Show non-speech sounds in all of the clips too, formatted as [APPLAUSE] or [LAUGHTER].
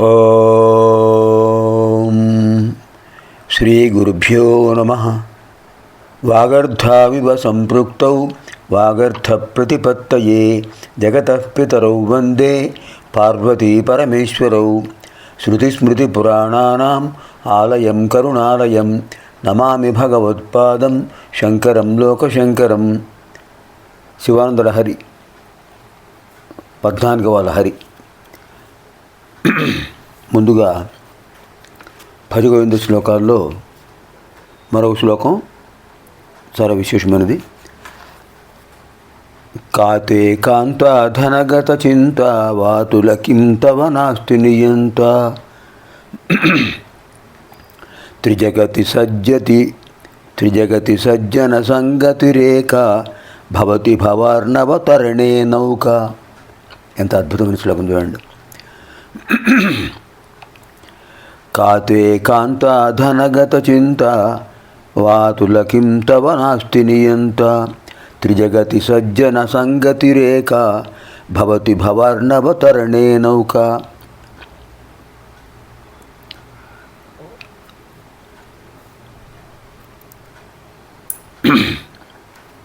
ఓం శ్రీ గురుభ్యో నమ. వాగర్ధావివ సంపృక్తౌ వాగర్ధ ప్రతిపత్తయే జగత పితరౌ వందే పార్వతీ పరమేశ్వరౌ. శృతిస్మృతిపురాణానాం ఆలయం కరుణాలయం నమామి భగవత్పాదం శంకరం లోకశంకరం. శివానంద హరి పద్నాలుగవ లహరి [CLEARS THROAT] ముందుగా పదిగోవింద శ్లోకాల్లో మరో శ్లోకం చాలా విశేషమైనది. కాతే కాంత ధనగత చింత వాతుల కింతవ నాస్తి నియంత. [CLEARS THROAT] త్రిజగతి సజ్జతి త్రిజగతి సజ్జన సంగతిరేక భవతి భవార్ణవతరణే నౌక. ఎంత అద్భుతమైన శ్లోకం చూడండి. కాతే కాంత ధనగత చింత వాతుల కిం తవ నాస్తి నియంత త్రిజగతి సజ్జన సంగతిరేక భవతి భవర్ణవతరణే నౌక.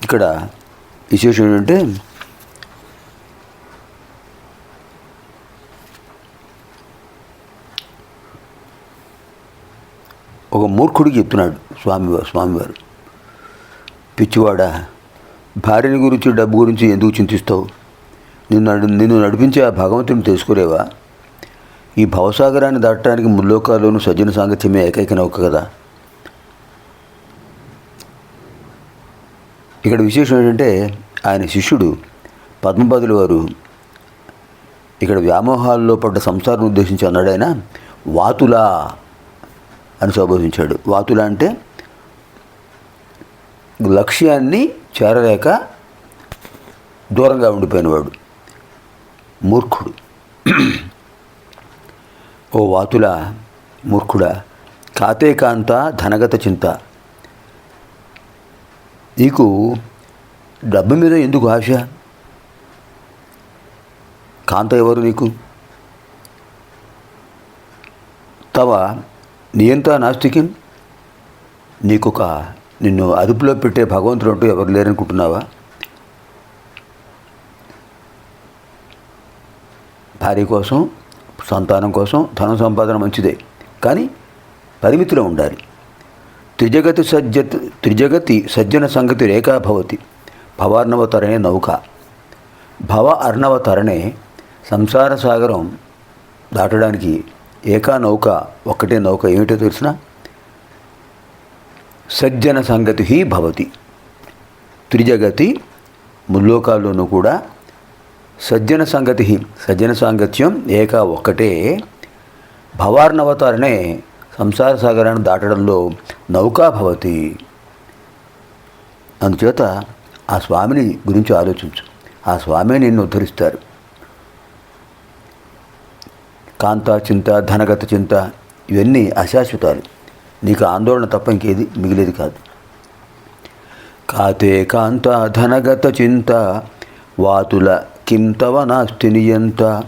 ఇక్కడ విశేషం ఏంటంటే ఒక మూర్ఖుడికి చెప్తున్నాడు స్వామివారు స్వామివారు. పిచ్చివాడా భార్యని గురించి డబ్బు గురించి ఎందుకు చింతిస్తావు? నిన్ను నిన్ను నడిపించే ఆ భగవంతుని తెలుసుకోలేవా? ఈ భవసాగరాన్ని దాటడానికి ముల్లోకాల్లోనూ సజ్జన సాంగత్యమే ఏకైక నౌక కదా? ఇక్కడ విశేషం ఏంటంటే ఆయన శిష్యుడు పద్మపదులు వారు ఇక్కడ వ్యామోహాల్లో పడ్డ సంసారం ఉద్దేశించి అన్నాడైనా వాతులా అని సంబోధించాడు. వాతుల అంటే లక్ష్యాన్ని చేరలేక దూరంగా ఉండిపోయినవాడు. మూర్ఖుడు. ఓ వాతుల మూర్ఖుడా కాతే కాంత ధనగత చింత. నీకు డబ్బు మీద ఎందుకు ఆశ? కాంత ఎవరు నీకు? తవ నీయంతా నాస్తికం నీకొక నిన్ను అదుపులో పెట్టే భగవంతుడు అంటూ ఎవరు లేరనుకుంటున్నావా? భార్య కోసం సంతానం కోసం ధన సంపాదన మంచిదే. కానీ పరిమితిలో ఉండాలి. త్రిజగతి సజ్జత్ త్రిజగతి సజ్జన సంగతి రేఖా భవతి. భవార్ణవతరణే నౌక. భవ అర్ణవతరణే సంసార సాగరం దాటడానికి ఏకా నౌక ఒక్కటే నౌక ఏమిటో తెలిసిన? సజ్జన సంగతి హి భవతి. త్రిజగతి ముల్లోకాల్లోనూ కూడా సజ్జన సంగతి సజ్జన సాంగత్యం ఏక ఒక్కటే భవార్ణవతారణే సంసార సాగరాన్ని దాటడంలో నౌకా భవతి. అందుచేత ఆ స్వామిని గురించి ఆలోచించు. ఆ స్వామి నిన్ను ఉద్ధరిస్తారు. కాంత చింత ధనగత చింత ఇవన్నీ అశాశ్వతాలు. నీకు ఆందోళన తప్ప ఇంకేది మిగిలేది కాదు. కాతే కాంత ధనగత చింత వాతుల కింతవ నాస్తి నియంత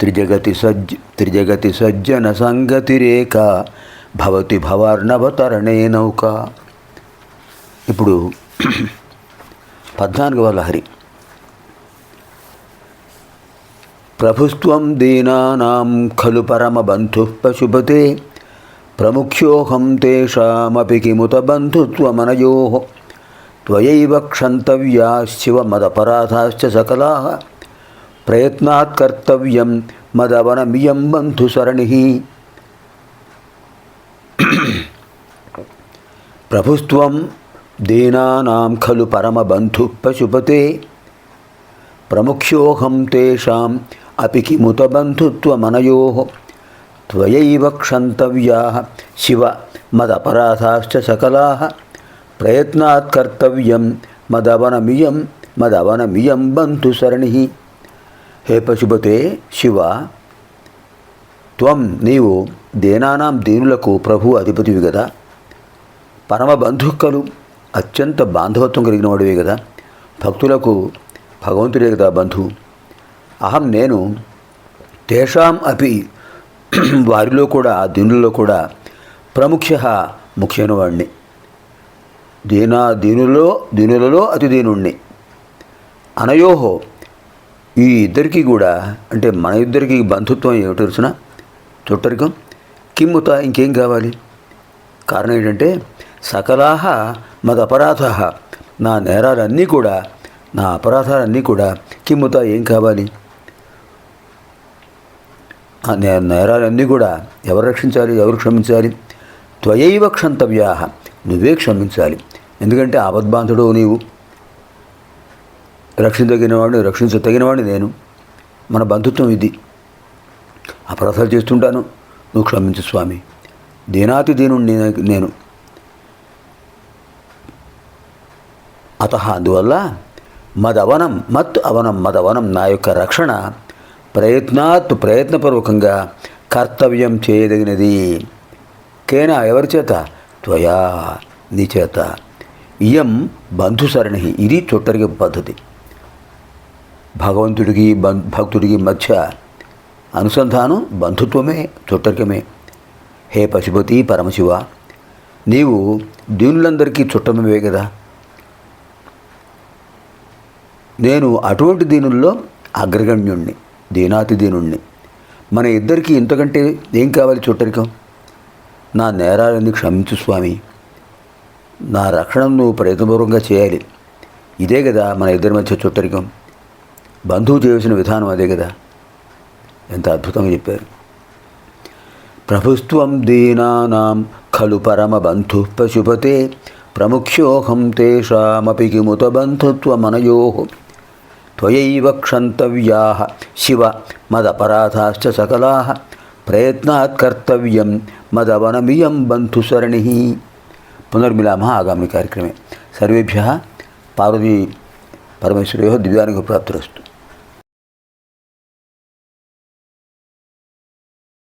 త్రిజగతి సజ్జ త్రిజగతి సజ్జన సంగతిరేక భవతి భవార్ణవతరణే నౌక. ఇప్పుడు పద్నాలుగవ లహరి. ప్రభుత్వం దీనానాం ఖలు పరమబంధు పశుపతే ప్రముఖ్యోహం తేషామపి కిముత బంధుత్వమనయో త్వయైవ క్షంతవ్యాశివ మదపరాధాశ్చ సకలా ప్రయత్నాత్ కర్తవ్యం మదవనమియం బంధుసరణి ప్రభుత్వం దీనానాం ఖలు పరమబంధు పశుపతే ప్రముఖ్యోహం తేషాం అపి కిముతబంధుత్వమనయో త్వయైవ క్షంతవ్యా శివ మదపరాధాశ్చ సకలా ప్రయత్నాత్ కర్తవ్యం మదవనమియం మదవనమియం బంధుసరణి హే పశుపతే శివ త్వం నీవు దేనానాం దీనులకు ప్రభు అధిపతివి కదా పరమ బంధుక్కలు అత్యంత బాంధవత్వం కలిగిన వాడివే కదా భక్తులకు భగవంతుడే కదా బంధువు అహం నేను తేషాం అపి వారిలో కూడా దీనుల్లో కూడా ప్రముఖ్య ముఖ్యైన వాడిని దీనా దీనులలో దీనులలో అతి దీనుణ్ణి. అనయోహో ఈ ఇద్దరికి కూడా అంటే మన ఇద్దరికి బంధుత్వం ఏమిటో తెలుసిన? చుట్టరికం. కిమ్ముత ఇంకేం కావాలి? కారణం ఏంటంటే సకలాహ మదపరాధ నా నేరాలన్నీ కూడా నా అపరాధాలన్నీ కూడా కిమ్ముత ఏం కావాలి? నేరాలన్నీ కూడా ఎవరు రక్షించాలి ఎవరు క్షమించాలి? త్వయైవ క్షంతవ్యా నువ్వే క్షమించాలి. ఎందుకంటే అబద్ధాంతుడు నీవు. రక్షించగిన వాడిని రక్షించదగిన వాడిని నేను. మన బంధుత్వం ఇది. అపరాధాలు చేస్తుంటాను. నువ్వు క్షమించు స్వామి. దీనాతి దీనుణ్ణి నేను. అత అందువల్ల మదవనం మత్ అవనం మదవనం నా యొక్క రక్షణ ప్రయత్నాత్ ప్రయత్నపూర్వకంగా కర్తవ్యం చేయదగినది. కేనా ఎవరి చేత? త్వయా నీ చేత. ఇయం బంధుసరణి ఇది చుట్టరిక పద్ధతి. భగవంతుడికి బం భక్తుడికి మధ్య అనుసంధానం బంధుత్వమే చుట్టరికమే. హే పశుపతి పరమశివ నీవు దీనులందరికీ చుట్టమవే కదా. నేను అటువంటి దీనుల్లో అగ్రగణ్యుణ్ణి. దీనాతి దీనుణ్ణి మన ఇద్దరికి ఇంతకంటే ఏం కావాలి చుట్టరికం నా నేరాలన్నీ క్షమించు స్వామి. నా రక్షణ నువ్వు ప్రయత్నపూర్వకంగా చేయాలి. ఇదే కదా మన ఇద్దరి మధ్య చుట్టరికం బంధువు చేయవలసిన విధానం అదే కదా. ఎంత అద్భుతంగా చెప్పారు. ప్రభుత్వం దీనానాం ఖలు పరమబంధు పశుపతే ప్రముఖ్యోహం తేషామపి కిముత బంధుత్వమనయోహం త్వయైవ క్షంతవ్యా శివ మదపరాధాశ్చ సకలా ప్రయత్నాత్ కర్తవ్యం మదవనమియం బంధుసరణి పునర్మిలామ ఆగామి కార్యక్రమే సర్వేభ్య పార్వతీ పరమేశ్వరయో దివ్యానికి ప్రాప్తిరస్తు